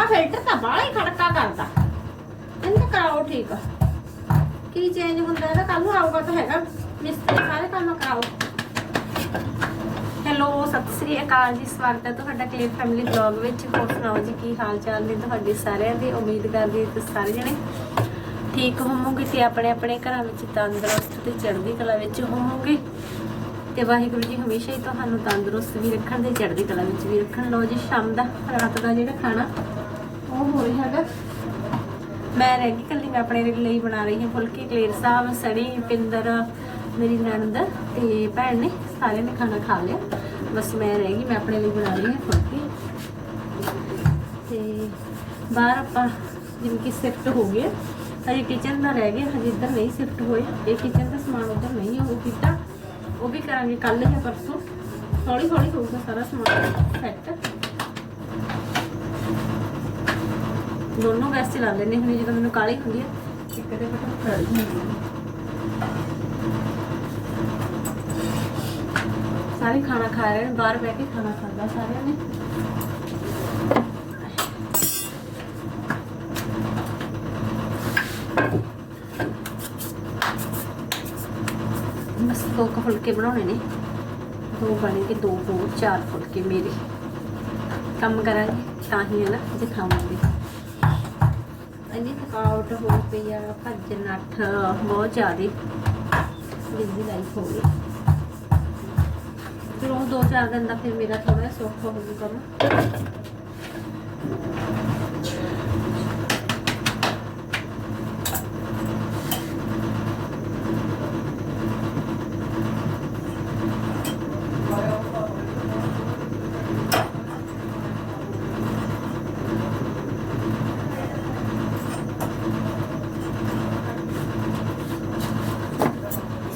ਆ ਫਿਲਟਰ ਤਾਂ ਬਾਹਲਾ ਹੀ ਖੜਕਾ ਕਰਦਾ। ਇਹਨੂੰ ਕਰਾਓ ਠੀਕ ਕੀ ਚੇਂਜ ਹੁੰਦਾ ਇਹਦਾ ਕੱਲ ਨੂੰ ਆਊਗਾ ਤਾਂ ਹੈਗਾ। ਮਿਸਤਰੀ ਸਾਰੇ ਕੰਮ ਕਰਾਓ। ਹੈਲੋ, ਸਤਿ ਸ੍ਰੀ ਅਕਾਲ ਜੀ, ਸਵਾਗਤ ਹੈ ਤੁਹਾਡਾ ਕਲੇਰ ਫੈਮਿਲੀ ਵਲੌਗ ਵਿੱਚ। ਹੋਰ ਸੁਣਾਓ ਜੀ, ਕੀ ਹਾਲ ਚਾਲ ਨੇ ਤੁਹਾਡੇ ਸਾਰਿਆਂ ਦੇ? ਉਮੀਦ ਕਰਦੀ ਤੁਸੀਂ ਸਾਰੇ ਜਣੇ ਠੀਕ ਹੋਵੋਗੇ ਤੇ ਆਪਣੇ ਆਪਣੇ ਘਰਾਂ ਵਿੱਚ ਤੰਦਰੁਸਤ ਤੇ ਚੜ੍ਹਦੀ ਕਲਾ ਵਿੱਚ ਹੋਵੋਗੇ। ਤੇ ਵਾਹਿਗੁਰੂ ਜੀ ਹਮੇਸ਼ਾ ਹੀ ਤੁਹਾਨੂੰ ਤੰਦਰੁਸਤ ਵੀ ਰੱਖਣ ਤੇ ਚੜ੍ਹਦੀ ਕਲਾ ਵਿੱਚ ਵੀ ਰੱਖਣ। ਲਓ ਜੀ, ਸ਼ਾਮ ਦਾ, ਰਾਤ ਦਾ ਜਿਹੜਾ ਖਾਣਾ ਉਹ ਹੋ ਰਿਹਾ ਹੈਗਾ। ਮੈਂ ਰਹਿ ਗਈ ਕੱਲੀ ਮੈਂ ਆਪਣੇ ਲਈ ਬਣਾ ਰਹੀ ਹਾਂ ਫੁਲਕੇ, ਕਲੇਰ ਸਾਹਿਬ, ਸੜੀ, ਪਿੰਦਰ, ਮੇਰੀ ਨਣਦ ਤੇ ਭੈਣ ਨੇ, ਸਾਰਿਆਂ ਨੇ ਖਾਣਾ ਖਾ ਲਿਆ। ਬਸ ਮੈਂ ਰਹਿ ਗਈ, ਮੈਂ ਆਪਣੇ ਲਈ ਬਣਾ ਰਹੀ ਹਾਂ ਫੁਲਕੇ। ਤੇ ਬਾਹਰ ਆਪਾਂ ਜਿਵੇਂ ਕਿ ਸ਼ਿਫਟ ਹੋ ਗਏ, ਹਜੇ ਕਿਚਨ ਦਾ ਰਹਿ ਗਿਆ, ਹਜੇ ਇੱਧਰ ਨਹੀਂ ਸ਼ਿਫਟ ਹੋਏ ਇਹ ਕਿਚਨ ਦਾ ਸਮਾਨ ਉੱਧਰ ਨਹੀਂ ਉਹ ਕੀਤਾ। ਉਹ ਵੀ ਕਰਾਂਗੇ ਕੱਲ ਜਾਂ ਪਰਸੋਂ। ਹੌਲੀ ਹੌਲੀ ਹੋਊਗਾ ਸਾਰਾ ਸਮਾਨ ਸੈੱਟ ਦੋਨੋਂ ਗੈਸ ਚਲਾ ਲੈਂਦੇ ਹੁੰਦੇ, ਜਦੋਂ ਮੈਨੂੰ ਕਾਲੀ ਹੁੰਦੀ ਹੈ ਇੱਕ ਦੇ ਫਟਾਫਟ ਕਰ ਹੁੰਦੀ ਹੈ ਸਾਰੇ ਖਾਣਾ ਖਾ ਰਹੇ ਨੇ, ਬਾਹਰ ਬਹਿ ਕੇ ਖਾਣਾ ਖਾਂਦਾ ਸਾਰਿਆਂ ਨੇ। ਬਸ ਦੋ ਕੁ ਫੁਲਕੇ ਬਣਾਉਣੇ ਨੇ। ਦੋ ਬਣੇ ਕੇ ਦੋ ਹੋਰ ਚਾਰ ਫੁਲਕੇ ਮੇਰੇ। ਕੰਮ ਕਰਾਂਗੇ ਤਾਂ ਹੀ ਹੈ ਨਾ ਜੇ ਖਾਵਾਂਗੇ ਥਕਾਵਟ ਹੋ ਪਈ ਆ, ਭੱਜ ਨੱਠ, ਬਹੁਤ ਜ਼ਿਆਦੀ ਬਿਜ਼ੀ ਲਾਈਫ ਹੋ ਗਈ। ਫਿਰ ਉਹ ਦੋ ਚਾਰ ਦਿਨ ਦਾ ਫਿਰ ਮੇਰਾ ਥੋੜਾ ਸੌਖਾ ਹੋ ਗਿਆ ਕੰਮ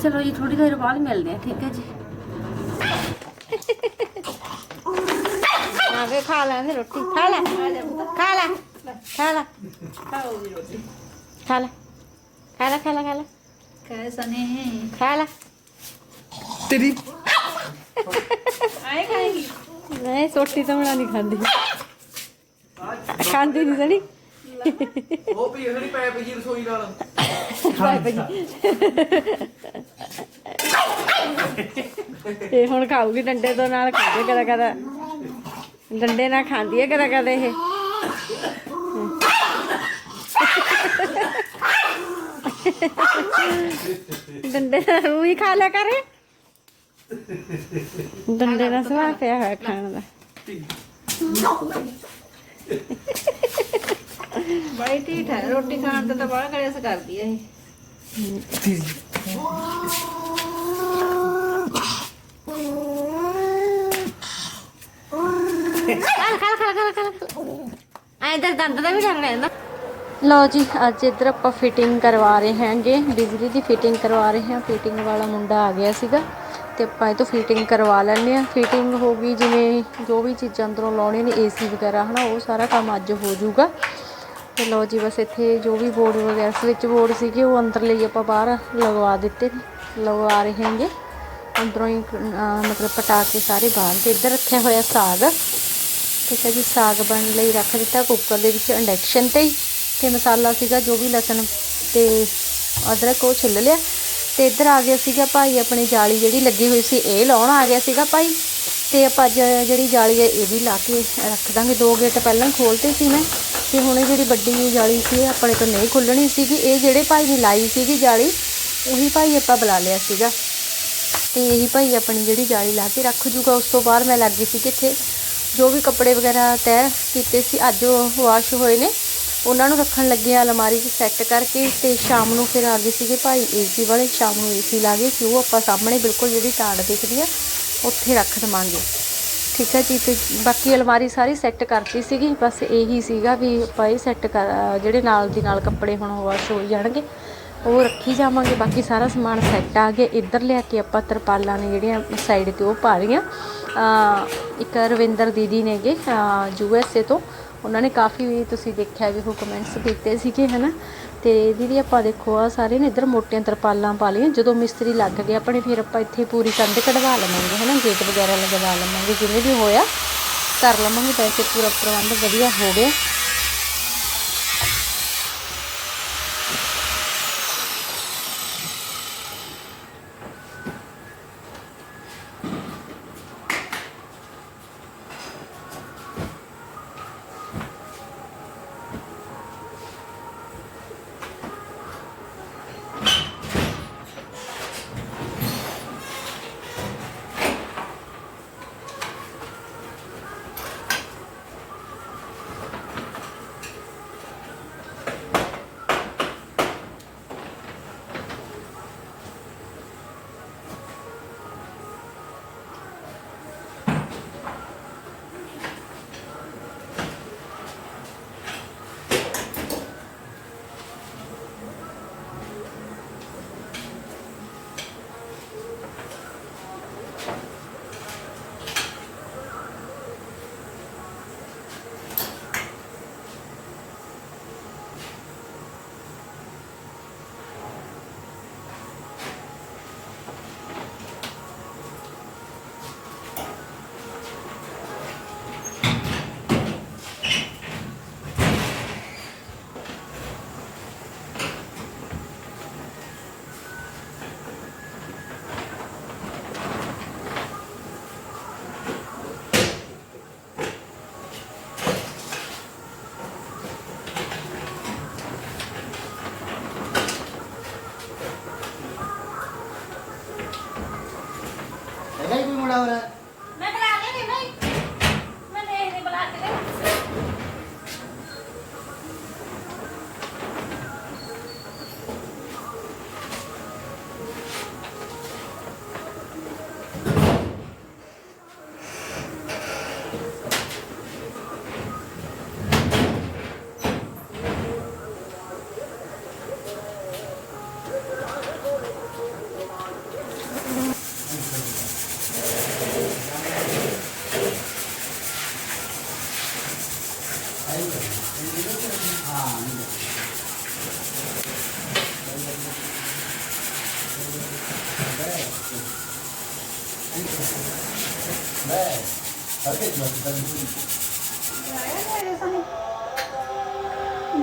ਚਲੋ ਜੀ ਥੋੜੀ ਦੇਰ ਬਾਅਦ ਮਿਲਦੇ ਆ ਠੀਕ ਹੈ ਜੀ ਆ ਵੇ ਖਾ ਲੈ ਫਿਰ ਰੋਟੀ ਖਾ ਲੈ ਖਾ ਲੈ ਖਾ ਲੈ ਖਾਓ ਜੀ ਰੋਟੀ ਖਾ ਲੈ ਖਾ ਲੈ ਖਾ ਲੈ ਖਾ ਲੈ ਕੈਸਾ ਨੇ ਖਾ ਲੈ ਤੇਰੀ ਆਏ ਖਾਏਗੀ ਨਹੀਂ ਸੋਟੀ ਤਾਂ ਬਣਾ ਨਹੀਂ ਖਾਂਦੀ ਖਾਂਦੀ ਨਹੀਂ ਸਣੀ ਉਹ ਵੀ ਇਹ ਹੁਣ ਖਾਊਗੀ ਡੰਡੇ ਤੋਂ ਨਾਲ ਖਾਂਦੇ ਕਦਾ ਕਦਾ। ਡੰਡੇ ਨਾਲ ਖਾਂਦੀ ਹੈ ਕਦਾ ਕਦਾ ਇਹ। ਡੰਡੇ ਨਾਲ ਉਹ ਹੀ ਖਾ ਲਿਆ ਕਰੇ। ਡੰਡੇ ਨਾਲ ਸਵਾਦ ਪਿਆ ਹੋਇਆ ਖਾਣ ਦਾ। ਬੜੀ ਢੀਠ ਹੈ। ਰੋਟੀ ਖਾਣ ਤੇ ਤਾਂ ਬੜਾ ਕਰਦੀ ਹੈ ਇਹ। ਦੰਦ ਦਾ ਵੀ ਡਰ ਰਹਿੰਦਾ ਲਓ ਜੀ ਅੱਜ ਇੱਧਰ ਆਪਾਂ ਫਿਟਿੰਗ ਕਰਵਾ ਰਹੇ ਹਾਂਗੇ। ਬਿਜਲੀ ਦੀ ਫਿਟਿੰਗ ਕਰਵਾ ਰਹੇ ਹਾਂ। ਫਿਟਿੰਗ ਵਾਲਾ ਮੁੰਡਾ ਆ ਗਿਆ ਸੀਗਾ। ਤੇ ਆਪਾਂ ਇਹ ਤੋਂ ਫਿਟਿੰਗ ਕਰਵਾ ਲੈਣੇ ਆ ਫਿਟਿੰਗ ਹੋ ਗਈ ਜਿਵੇਂ ਜੋ ਵੀ ਚੀਜ਼ਾਂ ਅੰਦਰੋਂ ਲਾਉਣੇ ਨੇ ਏਸੀ ਵਗੈਰਾ ਹਨਾ ਉਹ ਸਾਰਾ ਕੰਮ ਅੱਜ ਹੋ ਜਾਊਗਾ। ਤੇ ਲਓ ਜੀ ਬਸ ਇੱਥੇ ਜੋ ਵੀ ਬੋਰਡ ਵਗੈਰਾ ਸਵਿਚ ਬੋਰਡ ਸੀਗੇ, ਉਹ ਅੰਦਰ ਲਈ ਆਪਾਂ ਬਾਹਰ ਲਗਵਾ ਦਿੱਤੇ ਨੇ। ਲਗਵਾ ਰਹੇ ਹਾਂਗੇ। ਅੰਦਰੋਂ ਹੀ ਮਤਲਬ ਪਟਾ ਕੇ ਸਾਰੇ ਬਾਹਰ ਤੇ ਇੱਧਰ ਰੱਖਿਆ ਹੋਇਆ ਸਾਗ। ਠੀਕ ਹੈ ਜੀ, ਸਾਗ ਬਣਨ ਲਈ ਰੱਖ ਦਿੱਤਾ, ਕੁੱਕਰ ਦੇ ਵਿੱਚ ਇੰਡਕਸ਼ਨ ਤੇ ਹੀ। ਤੇ ਮਸਾਲਾ ਸੀਗਾ ਜੋ ਵੀ ਲਸਣ ਤੇ ਅਦਰਕ, ਉਹ ਛਿੱਲ ਲਿਆ। ਤੇ ਇੱਧਰ ਆ ਗਿਆ ਸੀਗਾ ਭਾਈ, ਆਪਣੀ ਜਾਲੀ ਜਿਹੜੀ ਲੱਗੀ ਹੋਈ ਸੀ, ਇਹ ਲਾਉਣ ਆ ਗਿਆ ਸੀਗਾ ਭਾਈ। ਤੇ ਆਪਾਂ ਅੱਜ ਜਿਹੜੀ ਜਾਲੀ ਹੈ, ਇਹ ਵੀ ਲਾ ਕੇ ਰੱਖ ਦਾਂਗੇ। ਦੋ ਗੇਟ ਪਹਿਲਾਂ ਹੀ ਖੋਲਤੇ ਸੀ ਮੈਂ। ਤੇ ਹੁਣ ਇਹ ਜਿਹੜੀ ਵੱਡੀ ਜਾਲੀ ਸੀ, ਇਹ ਆਪਣੇ ਤੋਂ ਨਹੀਂ ਖੁੱਲਣੀ ਸੀਗੀ। ਇਹ ਜਿਹੜੇ ਭਾਈ ਨੇ ਲਾਈ ਸੀਗੀ ਜਾਲੀ, ਉਹੀ ਭਾਈ ਆਪਾਂ ਬੁਲਾ ਲਿਆ ਸੀਗਾ। ਤੇ ਇਹੀ ਭਾਈ ਆਪਣੀ ਜਿਹੜੀ ਜਾਲੀ ਲਾ ਕੇ ਰੱਖ ਜੂਗਾ, ਉਸ ਤੋਂ ਬਾਅਦ ਮੈਂ ਲੱਗ ਗਈ ਸੀ ਕਿੱਥੇ, ਜੋ ਵੀ ਕੱਪੜੇ ਵਗੈਰਾ ਤੈਅ ਕੀਤੇ ਸੀ, ਅੱਜ ਉਹ ਵਾਸ਼ ਹੋਏ ਨੇ। ਉਹਨਾਂ ਨੂੰ ਰੱਖਣ ਲੱਗੇ ਆ ਅਲਮਾਰੀ 'ਚ ਸੈੱਟ ਕਰਕੇ ਤੇ ਸ਼ਾਮ ਨੂੰ ਫਿਰ ਆ ਗਏ ਸੀਗੇ ਭਾਈ ਏਸੀ ਵਾਲੇ। ਸ਼ਾਮ ਨੂੰ ਏਸੀ ਲਾ ਗਏ ਸੀ, ਉਹ ਆਪਾਂ ਸਾਹਮਣੇ ਬਿਲਕੁਲ ਜਿਹੜੀ ਟਾੜ ਦਿਖਦੀ ਆ, ਉੱਥੇ ਰੱਖ ਦਵਾਂਗੇ। ਠੀਕ ਹੈ ਜੀ, ਤੇ ਬਾਕੀ ਅਲਮਾਰੀ ਸਾਰੀ ਸੈੱਟ ਕਰਤੀ ਸੀਗੀ, ਬਸ ਇਹੀ ਸੀਗਾ ਵੀ ਆਪਾਂ ਇਹ ਸੈੱਟ ਕਰ, ਜਿਹੜੇ ਨਾਲ ਦੀ ਨਾਲ ਕੱਪੜੇ ਹੁਣ ਵਾਸ਼ ਹੋ ਜਾਣਗੇ, ਉਹ ਰੱਖੀ ਜਾਵਾਂਗੇ। ਬਾਕੀ ਸਾਰਾ ਸਮਾਨ ਸੈੱਟ ਆ ਗਿਆ। ਇੱਧਰ ਲਿਆ ਕੇ ਆਪਾਂ ਤਰਪਾਲਾਂ ਨੇ ਜਿਹੜੀਆਂ ਸਾਈਡ ਤੇ ਉਹ ਪਾ ਰਹੀਆਂ। ਇੱਕ ਰਵਿੰਦਰ ਦੀਦੀ ਨੇਗੇ ਯੂ ਐਸ ਏ ਤੋਂ, ਉਹਨਾਂ ਨੇ ਕਾਫੀ ਤੁਸੀਂ ਦੇਖਿਆ ਵੀ ਉਹ ਕਮੈਂਟਸ ਕੀਤੇ ਸੀਗੇ, ਹਨਾ? ਤੇ ਦੀਦੀ ਆਪਾਂ ਦੇਖੋ ਆ ਸਾਰੇ ਨੇ ਇੱਧਰ ਮੋਟੀਆਂ ਤਰਪਾਲਾਂ ਪਾ ਲਈਆਂ। ਜਦੋਂ ਮਿਸਤਰੀ ਲੱਗ ਗਏ ਆਪਣੇ ਫਿਰ ਆਪਾਂ ਇੱਥੇ ਪੂਰੀ ਕੰਧ ਕਢਵਾ ਲਵਾਂਗੇ, ਹਨਾ? ਗੇਟ ਵਗੈਰਾ ਲਗਵਾ ਲਵਾਂਗੇ, ਜਿਵੇਂ ਵੀ ਹੋਇਆ, ਕਰ ਲਵਾਂਗੇ। ਵੈਸੇ ਪੂਰਾ ਪ੍ਰਬੰਧ ਵਧੀਆ ਹੋ ਗਿਆ।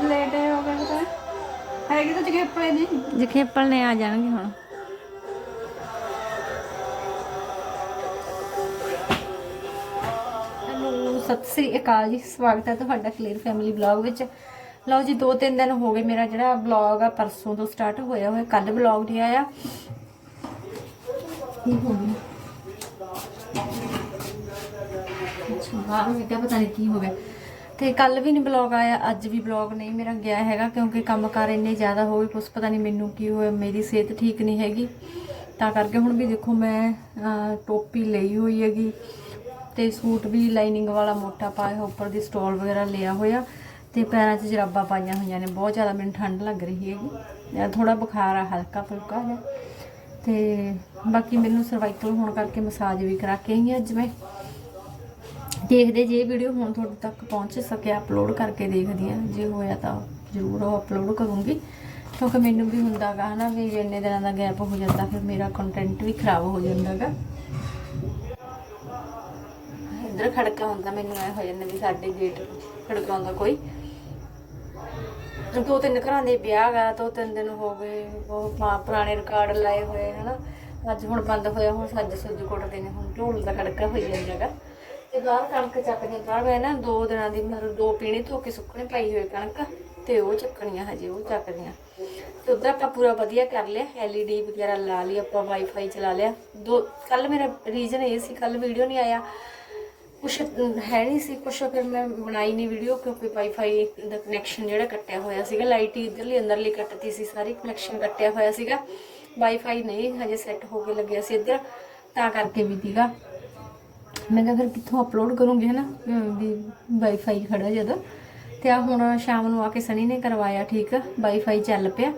ਲੇਟ ਹੋ ਗਏ ਪਤਾ ਹੈਗੇ ਤਾਂ ਜਗੇ ਪਏ ਨੇ ਜਖੇਪਲ ਨੇ ਆ ਜਾਣਗੇ ਹੁਣ। ਹੈਲੋ ਸਤਿ ਸ੍ਰੀ ਅਕਾਲ ਜੀ। ਸਵਾਗਤ ਹੈ ਤੁਹਾਡਾ ਕਲੀਅਰ ਫੈਮਿਲੀ ਵਲੌਗ ਵਿੱਚ। ਲਓ ਜੀ ਦੋ ਤਿੰਨ ਦਿਨ ਹੋ ਗਏ ਮੇਰਾ ਜਿਹੜਾ ਵਲੌਗ ਆ ਪਰਸੋਂ ਤੋਂ ਸਟਾਰਟ ਹੋਇਆ ਹੋਇਆ। ਕੱਲ ਵਲੌਗ ਨਹੀਂ ਆਇਆ। ਕੀ ਹੋ ਗਿਆ? ਅੱਛਾ ਮੈਂ ਕਿਹਾ ਪਤਾ ਨਹੀਂ ਕੀ ਹੋ ਗਿਆ। ਤੇ ਕੱਲ ਵੀ ਨਹੀਂ ਬਲੌਗ ਆਇਆ ਅੱਜ ਵੀ ਬਲੌਗ ਨਹੀਂ ਮੇਰਾ ਗਿਆ ਹੈਗਾ ਕਿਉਂਕਿ ਕੰਮਕਾਰ ਇੰਨੇ ਜ਼ਿਆਦਾ ਹੋ ਗਏ ਕੁਛ ਪਤਾ ਨਹੀਂ ਮੈਨੂੰ ਕੀ ਹੋਇਆ ਮੇਰੀ ਸਿਹਤ ਠੀਕ ਨਹੀਂ ਹੈਗੀ। ਤਾਂ ਕਰਕੇ ਹੁਣ ਵੀ ਦੇਖੋ ਮੈਂ ਟੋਪੀ ਲਈ ਹੋਈ ਹੈਗੀ ਤੇ ਸੂਟ ਵੀ ਲਾਈਨਿੰਗ ਵਾਲਾ ਮੋਟਾ ਪਾਇਆ ਹੋਇਆ, ਉੱਪਰ ਦੀ ਸਟੋਲ ਵਗੈਰਾ ਲਿਆ ਹੋਇਆ ਤੇ ਪੈਰਾਂ 'ਚ ਜਰਾਬਾਂ ਪਾਈਆਂ ਹੋਈਆਂ ਨੇ ਬਹੁਤ ਜ਼ਿਆਦਾ ਮੈਨੂੰ ਠੰਡ ਲੱਗ ਰਹੀ ਹੈਗੀ। ਥੋੜਾ ਬੁਖਾਰ ਆ ਹਲਕਾ ਫੁਲਕਾ ਜਿਹਾ। ਤੇ ਬਾਕੀ ਮੈਨੂੰ ਸਰਵਾਈਕਲ ਹੋਣ ਕਰਕੇ ਮਸਾਜ ਵੀ ਕਰਾ ਕੇ ਆਈ ਹਾਂ ਅੱਜ ਮੈਂ। ਦੇਖਦੇ ਜੇ ਵੀਡੀਓ ਹੁਣ ਤੁਹਾਡੇ ਤੱਕ ਪਹੁੰਚ ਸਕਿਆ ਅਪਲੋਡ ਕਰਕੇ ਦੇਖਦੀ ਆ ਜੇ ਹੋਇਆ ਤਾਂ ਜ਼ਰੂਰ ਉਹ ਅਪਲੋਡ ਕਰੂੰਗੀ। ਕਿਉਂਕਿ ਮੈਨੂੰ ਵੀ ਹੁੰਦਾਗਾ ਹਨਾ ਵੀ ਇੰਨੇ ਦਿਨਾਂ ਦਾ ਗੈਪ ਹੋ ਜਾਂਦਾ, ਫਿਰ ਮੇਰਾ ਕੰਟੈਂਟ ਵੀ ਖਰਾਬ ਹੋ ਜਾਂਦਾਗਾ। ਇੱਧਰ ਖੜਕਾ ਹੁੰਦਾ, ਮੈਨੂੰ ਐ ਹੋ ਜਾਂਦਾ ਵੀ ਸਾਡੇ ਗੇਟ ਖੜਕਾਉਂਦਾ ਕੋਈ। ਦੋ ਤਿੰਨ ਘਰਾਂ ਦੇ ਵਿਆਹ ਗਾ ਦੋ ਤਿੰਨ ਦਿਨ ਹੋ ਗਏ, ਉਹ ਪੁਰਾਣੇ ਰਿਕਾਰਡ ਲਾਏ ਹੋਏ, ਹਨਾ। ਅੱਜ ਹੁਣ ਬੰਦ ਹੋਇਆ, ਹੁਣ ਸੱਜ ਸੁੱਜ ਕੁੱਟਦੇ ਨੇ, ਹੁਣ ਢੋਲ ਦਾ ਖੜਕਾ ਹੋਈ ਜਾਂਦਾਗਾ। ਤੇ ਬਾਹਰ ਕਣਕ ਚੱਕਦੇ ਬਾਹਰ ਮੈਂ ਨਾ ਦੋ ਦਿਨਾਂ ਦੀ ਮਤਲਬ ਦੋ ਪੀਣੇ ਧੋ ਕੇ ਸੁੱਕਣੇ ਪਾਈ ਹੋਏ ਕਣਕ ਤੇ ਉਹ ਚੱਕਣੀਆਂ ਹਜੇ, ਉਹ ਚੱਕਦੀਆਂ ਤੇ ਉਧਰ ਆਪਾਂ ਪੂਰਾ ਵਧੀਆ ਕਰ ਲਿਆ ਐਲਈਡੀ ਵਗੈਰਾ ਲਾ ਲਈ, ਆਪਾਂ ਵਾਈਫਾਈ ਚਲਾ ਲਿਆ। ਦੋ ਕੱਲ ਮੇਰਾ ਰੀਜ਼ਨ ਇਹ ਸੀ ਕੱਲ ਵੀਡੀਓ ਨਹੀਂ ਆਇਆ। ਕੁਛ ਹੈ ਨਹੀਂ ਸੀ, ਕੁਛ ਫਿਰ ਮੈਂ ਬਣਾਈ ਨਹੀਂ ਵੀਡੀਓ ਕਿਉਂਕਿ ਵਾਈਫਾਈ ਦਾ ਕਨੈਕਸ਼ਨ ਜਿਹੜਾ ਕੱਟਿਆ ਹੋਇਆ ਸੀਗਾ ਲਾਈਟ ਹੀ ਇਧਰਲੀ ਅੰਦਰਲੀ ਕੱਟਤੀ ਸੀ, ਸਾਰੀ ਕਨੈਕਸ਼ਨ ਕੱਟਿਆ ਹੋਇਆ ਸੀਗਾ। ਵਾਈਫਾਈ ਨਹੀਂ ਹਜੇ ਸੈੱਟ ਹੋ ਕੇ ਲੱਗਿਆ ਸੀ ਇੱਧਰ, ਤਾਂ ਕਰਕੇ ਵੀ ਦੀਗਾ ਮੈਂ ਕਿਹਾ ਫਿਰ ਕਿੱਥੋਂ ਅਪਲੋਡ ਕਰੂੰਗੀ, ਹਨਾ? ਅਮ ਵੀ ਵਾਈਫਾਈ ਖੜਾ ਜਦੋਂ ਤੇ ਆ ਹੁਣ ਸ਼ਾਮ ਨੂੰ ਆ ਕੇ ਸਨੀ ਨੇ ਕਰਵਾਇਆ, ਠੀਕ ਵਾਈਫਾਈ ਚੱਲ ਪਿਆ।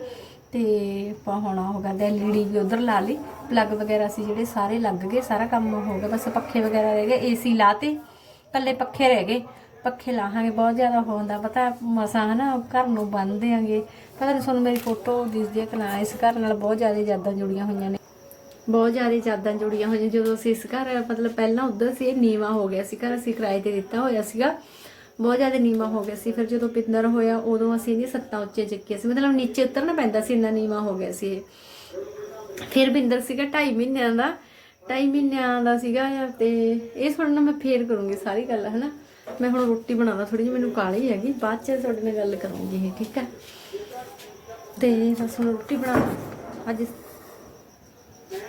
ਤੇ ਆਪਾਂ ਹੁਣ ਉਹ ਕਰਦੇ ਐਲਈਡੀ ਵੀ ਉਧਰ ਲਾ ਲਈ। ਪਲੱਗ ਵਗੈਰਾ ਸੀ ਜਿਹੜੇ ਸਾਰੇ ਲੱਗ ਗਏ, ਸਾਰਾ ਕੰਮ ਹੋ ਗਿਆ। ਬਸ ਪੱਖੇ ਵਗੈਰਾ ਰਹਿ ਗਏ ਏਸੀ ਲਾਤੇ। ਪੱਲੇ ਪੱਖੇ ਰਹਿ ਗਏ। ਪੱਖੇ ਲਾਹਾਂਗੇ, ਬਹੁਤ ਜ਼ਿਆਦਾ ਹੁੰਦਾ ਪਤਾ ਮਸਾਂ, ਹਨਾ, ਘਰ ਨੂੰ ਬੰਨ ਦਿਆਂਗੇ। ਪਤਾ ਨਹੀਂ ਤੁਹਾਨੂੰ ਮੇਰੀ ਫੋਟੋ ਦਿਸਦੀ ਹੈ ਕਿ ਨਾ, ਇਸ ਘਰ ਨਾਲ ਬਹੁਤ ਜ਼ਿਆਦਾ ਯਾਦਾਂ ਜੁੜੀਆਂ ਹੋਈਆਂ ਨੇ। ਬਹੁਤ ਜ਼ਿਆਦਾ ਯਾਦਾਂ ਜੁੜੀਆਂ ਹੋਈਆਂ। ਜਦੋਂ ਅਸੀਂ ਇਸ ਘਰ, ਮਤਲਬ ਪਹਿਲਾਂ ਉੱਧਰ ਸੀ, ਇਹ ਨੀਵਾ ਹੋ ਗਿਆ ਸੀ ਘਰ। ਅਸੀਂ ਕਿਰਾਏ ਤੇ ਦਿੱਤਾ ਹੋਇਆ ਸੀਗਾ। ਬਹੁਤ ਜ਼ਿਆਦਾ ਨੀਵਾ ਹੋ ਗਿਆ ਸੀ। ਫਿਰ ਜਦੋਂ ਪਿੰਦਰ ਹੋਇਆ, ਉਦੋਂ ਅਸੀਂ ਇਹਦੀ ਸੱਤਾਂ ਉੱਚੇ ਚੱਕੀਆਂ ਸੀ। ਮਤਲਬ ਨੀਚੇ ਉਤਰਨਾ ਪੈਂਦਾ ਸੀ, ਇੰਨਾ ਨੀਵਾ ਹੋ ਗਿਆ ਸੀ ਇਹ। ਫਿਰ ਬਿੰਦਰ ਸੀਗਾ 2.5 ਮਹੀਨਿਆਂ ਦਾ। 2.5 ਮਹੀਨਿਆਂ ਦਾ ਸੀਗਾ ਤੇ ਇਹ ਸੁਣਨਾ ਮੈਂ ਫੇਰ ਕਰੂੰਗੀ ਸਾਰੀ ਗੱਲ, ਹਨਾ। ਮੈਂ ਹੁਣ ਰੋਟੀ ਬਣਾਉਣਾ ਥੋੜੀ ਜਿਹੀ, ਮੈਨੂੰ ਕਾਹਲੀ ਹੈਗੀ। ਬਾਅਦ ਚ ਤੁਹਾਡੇ ਨਾਲ ਗੱਲ ਕਰੂੰਗੀ ਠੀਕ ਹੈ? ਤੇ ਬਸ ਹੁਣ ਰੋਟੀ ਬਣਾ ਅੱਜ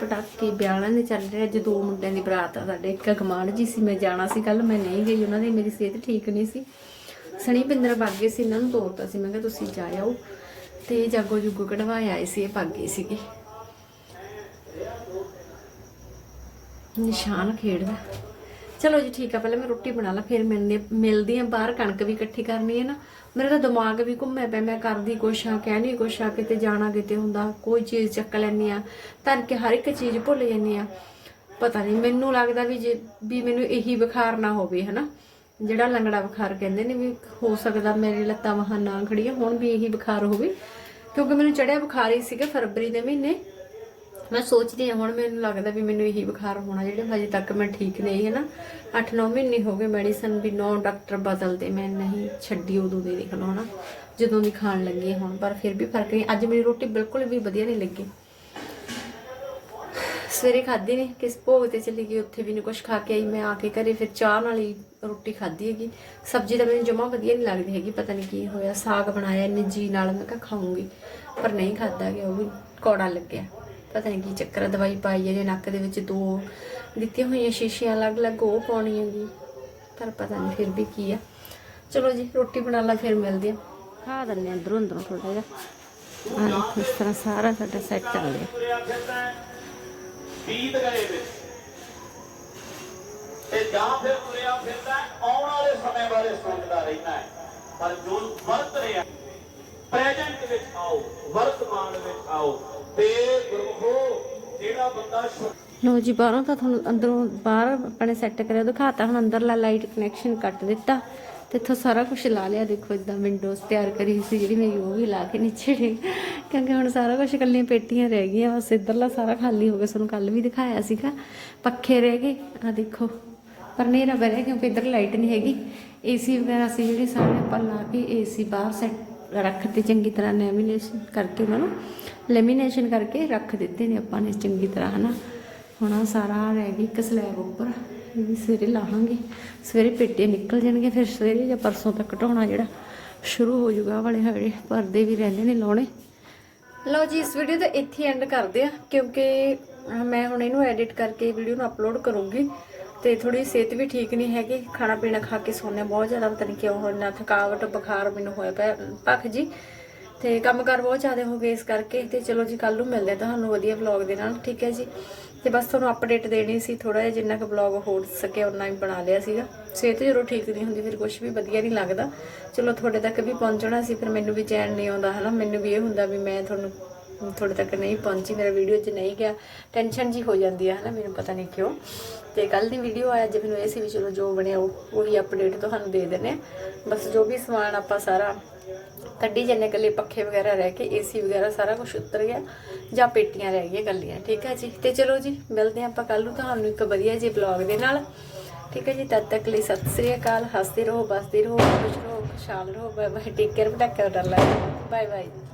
ਪਟਾਕੇ ਵਿਆਹਾਂ ਦੇ ਚੱਲ ਰਹੇ ਅੱਜ ਦੋ ਮੁੰਡਿਆਂ ਦੀ ਬਰਾਤ ਆ, ਸਾਡੇ ਇੱਕ ਗਮਾਂਡ ਜੀ ਸੀ, ਮੈਂ ਜਾਣਾ ਸੀ ਕੱਲ ਮੈਂ ਨਹੀਂ ਗਈ, ਉਹਨਾਂ ਦੀ ਮੇਰੀ ਸਿਹਤ ਠੀਕ ਨਹੀਂ ਸੀ। ਸਣੀ ਪਿੰਦਰ ਬਾਗੇ ਸੀ, ਇਹਨਾਂ ਨੂੰ ਤੋਰਤਾ ਸੀ, ਮੈਂ ਕਿਹਾ ਤੁਸੀਂ ਜਾ ਆਓ। ਤੇ ਜਾਗੋ ਜੁਗੋ ਕਢਵਾਏ ਆਏ ਸੀ, ਇਹ ਬਾਗੇ ਸੀਗੇ। ਨਿਸ਼ਾਨ ਖੇਡਦਾ। ਚਲੋ ਜੀ ਠੀਕ ਆ, ਪਹਿਲਾਂ ਮੈਂ ਰੋਟੀ ਬਣਾ ਲਾਂ, ਫਿਰ ਮਿਲਦੇ ਮਿਲਦੀ ਆ ਬਾਹਰ, ਕਣਕ ਵੀ ਇਕੱਠੀ ਕਰਨੀ ਹੈ ਨਾ। ਮੇਰਾ ਤਾਂ ਦਿਮਾਗ ਵੀ ਘੁੰਮਿਆ ਪਿਆ, ਮੈਂ ਕਰਦੀ ਕੁਛ ਆ ਕਹਿਣੀ ਕੁਛ ਆ, ਕਿਤੇ ਜਾਣਾ, ਕਿਤੇ ਹੁੰਦਾ, ਕੋਈ ਚੀਜ਼ ਚੱਕ ਲੈਣੀ ਆ। ਤਾਂ ਕਿ ਹਰ ਇੱਕ ਚੀਜ਼ ਭੁੱਲ ਜਾਂਦੀ ਆ। ਪਤਾ ਨਹੀਂ ਮੈਨੂੰ ਲੱਗਦਾ ਵੀ ਜੇ ਵੀ ਮੈਨੂੰ ਇਹੀ ਬੁਖਾਰ ਨਾ ਹੋਵੇ, ਹਨਾ। ਜਿਹੜਾ ਲੰਗੜਾ ਬੁਖਾਰ ਕਹਿੰਦੇ ਨੇ ਵੀ ਹੋ ਸਕਦਾ ਮੇਰੀ ਲੱਤਾਂ ਵਾਹਾਂ ਨਾ ਖੜੀਆਂ, ਹੁਣ ਵੀ ਇਹੀ ਬੁਖਾਰ ਹੋਵੇ। ਕਿਉਂਕਿ ਮੈਨੂੰ ਚੜਿਆ ਬੁਖਾਰ ਹੀ ਸੀਗਾ ਫਰਵਰੀ ਦੇ ਮਹੀਨੇ। ਮੈਂ ਸੋਚਦੀ ਹਾਂ, ਹੁਣ ਮੈਨੂੰ ਲੱਗਦਾ ਵੀ ਮੈਨੂੰ ਇਹੀ ਬੁਖਾਰ ਹੋਣਾ ਜਿਹੜੇ ਹਜੇ ਤੱਕ ਮੈਂ ਠੀਕ ਨਹੀਂ ਹੈ ਨਾ। 8-9 ਮਹੀਨੇ ਹੋ ਗਏ ਮੈਡੀਸਨ ਵੀ ਨੋ ਡਾਕਟਰ ਬਦਲਦੇ, ਮੈਂ ਨਹੀਂ ਛੱਡੀ ਉਦੋਂ ਦੇ ਦੇਖ ਲਓ ਹਨਾ, ਜਦੋਂ ਦੀ ਖਾਣ ਲੱਗੀ ਹੁਣ, ਪਰ ਫਿਰ ਵੀ ਫ਼ਰਕ ਨਹੀਂ। ਅੱਜ ਮੇਰੀ ਰੋਟੀ ਬਿਲਕੁਲ ਵੀ ਵਧੀਆ ਨਹੀਂ ਲੱਗੀ। ਸਵੇਰੇ ਖਾਧੀ ਨੇ, ਕਿਸ ਭੋਗ ਤੇ ਚਲੀ ਗਈ, ਉੱਥੇ ਵੀ ਨਹੀਂ ਕੁਝ ਖਾ ਕੇ ਆਈ। ਮੈਂ ਆ ਕੇ ਘਰੇ ਫਿਰ ਚਾਹ ਨਾਲ ਹੀ ਰੋਟੀ ਖਾਧੀ ਹੈਗੀ। ਸਬਜ਼ੀ ਤਾਂ ਮੈਨੂੰ ਜਮਾ ਵਧੀਆ ਨਹੀਂ ਲੱਗਦੀ ਹੈਗੀ, ਪਤਾ ਨਹੀਂ ਕੀ ਹੋਇਆ। ਸਾਗ ਬਣਾਇਆ, ਇੰਨੇ ਜੀ ਨਾਲ ਮੈਂ ਕਿਹਾ ਖਾਊਂਗੀ, ਪਰ ਨਹੀਂ ਖਾਧਾ ਗਿਆ, ਉਹ ਵੀ ਕੌੜਾ ਲੱਗਿਆ। ਪਤਾ ਨਹੀਂ ਕੀ ਚੱਕਰ ਦਵਾਈ ਪਾਈ ਹੈ ਜੇ ਨੱਕ ਦੇ ਵਿੱਚ ਦੋ। ਦਿੱਤੀਆਂ ਹੋਈਆਂ ਸ਼ੀਸ਼ੀਆਂ ਅਲੱਗ-ਅਲੱਗ ਉਹ ਪਾਉਣੀ ਹੈਗੀ। ਪਰ ਪਤਾ ਨਹੀਂ ਫਿਰ ਵੀ ਕੀ ਆ। ਚਲੋ ਜੀ ਰੋਟੀ ਬਣਾ ਲਾ ਫਿਰ ਮਿਲਦੇ ਆ। ਖਾ ਦਿੰਦੇ ਆ ਅੰਦਰੋਂ ਅੰਦਰੋਂ ਥੋੜਾ ਜਿਹਾ। ਦੇਖੋ ਇਸ ਤਰ੍ਹਾਂ ਸਾਰਾ ਸਾਡਾ ਸੈੱਟ ਆ ਗਿਆ ਹੈ, ਬੀਤ ਗਏ ਵਿੱਚ ਤੇ ਜਾਂ ਫਿਰ ਤੁਰਿਆ ਫਿਰਦਾ ਹੈ, ਆਉਣ ਵਾਲੇ ਸਮੇਂ ਬਾਰੇ ਸੋਚਦਾ ਰਹਿੰਦਾ ਹੈ। ਪਰ ਜੋ ਵਰਤ ਰਿਹਾ ਪ੍ਰੈਜ਼ੈਂਟ ਵਿੱਚ ਆਓ ਵਰਤਮਾਨ ਵਿੱਚ ਆਓ। ਤੇ ਗੁਰਮਖੋ ਜਿਹੜਾ ਬੰਦਾ ਸ਼ੁ- ਲੋ ਜੀ, ਬਾਹਰੋਂ ਤਾਂ ਤੁਹਾਨੂੰ ਅੰਦਰੋਂ ਬਾਹਰ ਆਪਣੇ ਸੈੱਟ ਕਰਿਆ, ਦਿਖਾਤਾ, ਹੁਣ ਅੰਦਰਲਾ ਲਾਈਟ ਕਨੈਕਸ਼ਨ ਕੱਟ ਦਿੱਤਾ। ਤੇ ਇੱਥੋਂ ਸਾਰਾ ਕੁਝ ਲਾ ਲਿਆ, ਦੇਖੋ ਇਦਾਂ ਵਿੰਡੋਜ਼ ਤਿਆਰ ਕਰੀ ਸੀ, ਜਿਹੜੀ ਮੇਰੀ ਉਹ ਵੀ ਲਾ ਕੇ ਨੀਚੇ ਡੇ ਕਿਉਂਕਿ ਹੁਣ ਸਾਰਾ ਕੁਝ ਇਕੱਲੀਆਂ ਪੇਟੀਆਂ ਰਹਿ ਗਈਆਂ, ਬਸ ਇੱਧਰਲਾ ਸਾਰਾ ਖਾਲੀ ਹੋ ਗਿਆ ਸਾਨੂੰ ਕੱਲ ਵੀ ਦਿਖਾਇਆ ਸੀਗਾ। ਪੱਖੇ ਰਹਿ ਗਏ ਆ ਦੇਖੋ। ਪਰ ਨੇਰਾ ਬਹਿ ਕਿਉਂਕਿ ਇੱਧਰ ਲਾਈਟ ਨਹੀਂ ਹੈਗੀ। ਏਸੀ ਵਗੈਰਾ ਸੀ ਜਿਹੜੇ ਸਾਰੇ ਆਪਾਂ ਲਾ ਕੇ ਏਸੀ ਬਾਹਰ ਸੈੱਟ ਰੱਖ ਤੇ ਚੰਗੀ ਤਰ੍ਹਾਂ ਲੈਮੀਨੇਸ਼ਨ ਕਰਕੇ ਉਹਨਾਂ ਨੂੰ ਲੈਮੀਨੇਸ਼ਨ ਕਰਕੇ ਰੱਖ ਦਿੱਤੇ ਨੇ ਆਪਾਂ ਨੇ ਚੰਗੀ ਤਰ੍ਹਾਂ, ਹਨਾ? ਹੁਣ ਆਹ ਸਾਰਾ ਰਹਿ ਗਈ ਇੱਕ ਸਲੈਬ ਉੱਪਰ, ਇਹ ਵੀ ਸਵੇਰੇ ਲਾਹਾਂਗੇ ਸਵੇਰੇ ਪੇਟੇ ਨਿਕਲ ਜਾਣਗੇ, ਫਿਰ ਸਵੇਰੇ ਜਾਂ ਪਰਸੋਂ ਤੱਕ ਢੋਣਾ ਜਿਹੜਾ ਸ਼ੁਰੂ ਹੋ ਜਾਊਗਾ ਆਹ ਵਾਲੇ ਹੜੇ ਪਰਦੇ ਵੀ ਰਹਿੰਦੇ ਨੇ ਲਾਉਣੇ। ਲਓ ਜੀ, ਇਸ ਵੀਡੀਓ ਦਾ ਇੱਥੇ ਐਂਡ ਕਰਦੇ ਆ ਕਿਉਂਕਿ ਮੈਂ ਹੁਣ ਇਹਨੂੰ ਐਡਿਟ ਕਰਕੇ ਵੀਡੀਓ ਨੂੰ ਅਪਲੋਡ ਕਰੂੰਗੀ। ਤੇ ਥੋੜੀ ਸਿਹਤ ਵੀ ਠੀਕ ਨਹੀਂ ਹੈਗੀ, ਖਾਣਾ ਪੀਣਾ ਖਾ ਕੇ ਸੋਨੇ ਬਹੁਤ ਜ਼ਿਆਦਾ, ਪਤਾ ਨਹੀਂ ਕਿਉਂ ਹੋਣਾ ਥਕਾਵਟ, ਬੁਖਾਰ ਮੈਨੂੰ ਹੋਇਆ ਪਿਆ ਭੱਖ ਜੀ। ਤੇ ਕੰਮਕਾਰ ਬਹੁਤ ਜ਼ਿਆਦਾ ਹੋ ਗਏ ਇਸ ਕਰਕੇ, ਤੇ ਚਲੋ ਜੀ ਕੱਲ ਨੂੰ ਮਿਲਦੇ ਆ ਤੁਹਾਨੂੰ ਵਧੀਆ ਵਲੌਗ ਦੇ ਨਾਲ, ਠੀਕ ਹੈ ਜੀ। ਤੇ ਬਸ ਤੁਹਾਨੂੰ ਅਪਡੇਟ ਦੇਣੀ ਸੀ ਥੋੜਾ ਜਿਹਾ, ਜਿੰਨਾ ਕੁ ਵਲੌਗ ਹੋ ਸਕੇ ਉਨਾ ਹੀ ਬਣਾ ਲਿਆ ਸੀਗਾ। ਸਿਹਤ ਜਦੋਂ ਠੀਕ ਨਹੀਂ ਹੁੰਦੀ, ਫਿਰ ਕੁਝ ਵੀ ਵਧੀਆ ਨਹੀਂ ਲੱਗਦਾ। ਚਲੋ ਤੁਹਾਡੇ ਤੱਕ ਵੀ ਪਹੁੰਚਣਾ ਸੀ, ਫਿਰ ਮੈਨੂੰ ਵੀ ਚੈਨ ਨਹੀਂ ਆਉਂਦਾ, ਹਨਾ? ਮੈਨੂੰ ਵੀ ਇਹ ਹੁੰਦਾ ਵੀ ਮੈਂ ਤੁਹਾਨੂੰ ਤੁਹਾਡੇ ਤੱਕ ਨਹੀਂ ਪਹੁੰਚੀ, ਮੇਰਾ ਵੀਡੀਓ 'ਚ ਨਹੀਂ ਗਿਆ। ਟੈਨਸ਼ਨ ਜੀ ਹੋ ਜਾਂਦੀ ਹੈ ਹਨਾ? ਮੈਨੂੰ ਪਤਾ ਨਹੀਂ ਕਿਉਂ। ਤੇ ਕੱਲ ਦੀ ਵੀਡੀਓ ਆਇਆ ਜੇ ਮੈਨੂੰ ਇਹ ਸੀ ਵੀ ਚਲੋ ਜੋ ਬਣਿਆ ਉਹ ਉਹੀ ਅਪਡੇਟ ਤੁਹਾਨੂੰ ਦੇ ਦਿੰਨੇ ਆ ਬਸ ਜੋ ਵੀ ਸਮਾਨ ਆਪਾਂ ਸਾਰਾ ਕੱਢੀ ਜੰਨੇ ਕੱਲੇ ਪੱਖੇ ਵਗੈਰਾ ਰਹਿ ਕੇ ਏਸੀ ਵਗੈਰਾ ਸਾਰਾ ਕੁਝ ਉਤਰ ਗਿਆ ਜਾਂ ਪੇਟੀਆਂ ਰਹਿ ਗਈਆਂ ਕੱਲੀਆਂ ਠੀਕ ਹੈ ਜੀ? ਤੇ ਚਲੋ ਜੀ, ਮਿਲਦੇ ਹਾਂ ਆਪਾਂ ਕੱਲ ਨੂੰ ਤੁਹਾਨੂੰ ਇੱਕ ਵਧੀਆ ਜਿਹੇ ਬਲੌਗ ਦੇ ਨਾਲ। ਠੀਕ ਹੈ ਜੀ, ਤਦ ਤੱਕ ਲਈ ਸਤਿ ਸ੍ਰੀ ਅਕਾਲ, ਹੱਸਦੇ ਰਹੋ, ਬਸਦੇ ਰਹੋ, ਖੁਸ਼ ਰਹੋ, ਖੁਸ਼ਹਾਲ ਰਹੋ ਬਾਏ ਬਾਏ ਟੇਕ ਕੇਅਰ ਬਟਾ ਕੇ ਡਰ ਬਾਏ ਬਾਏ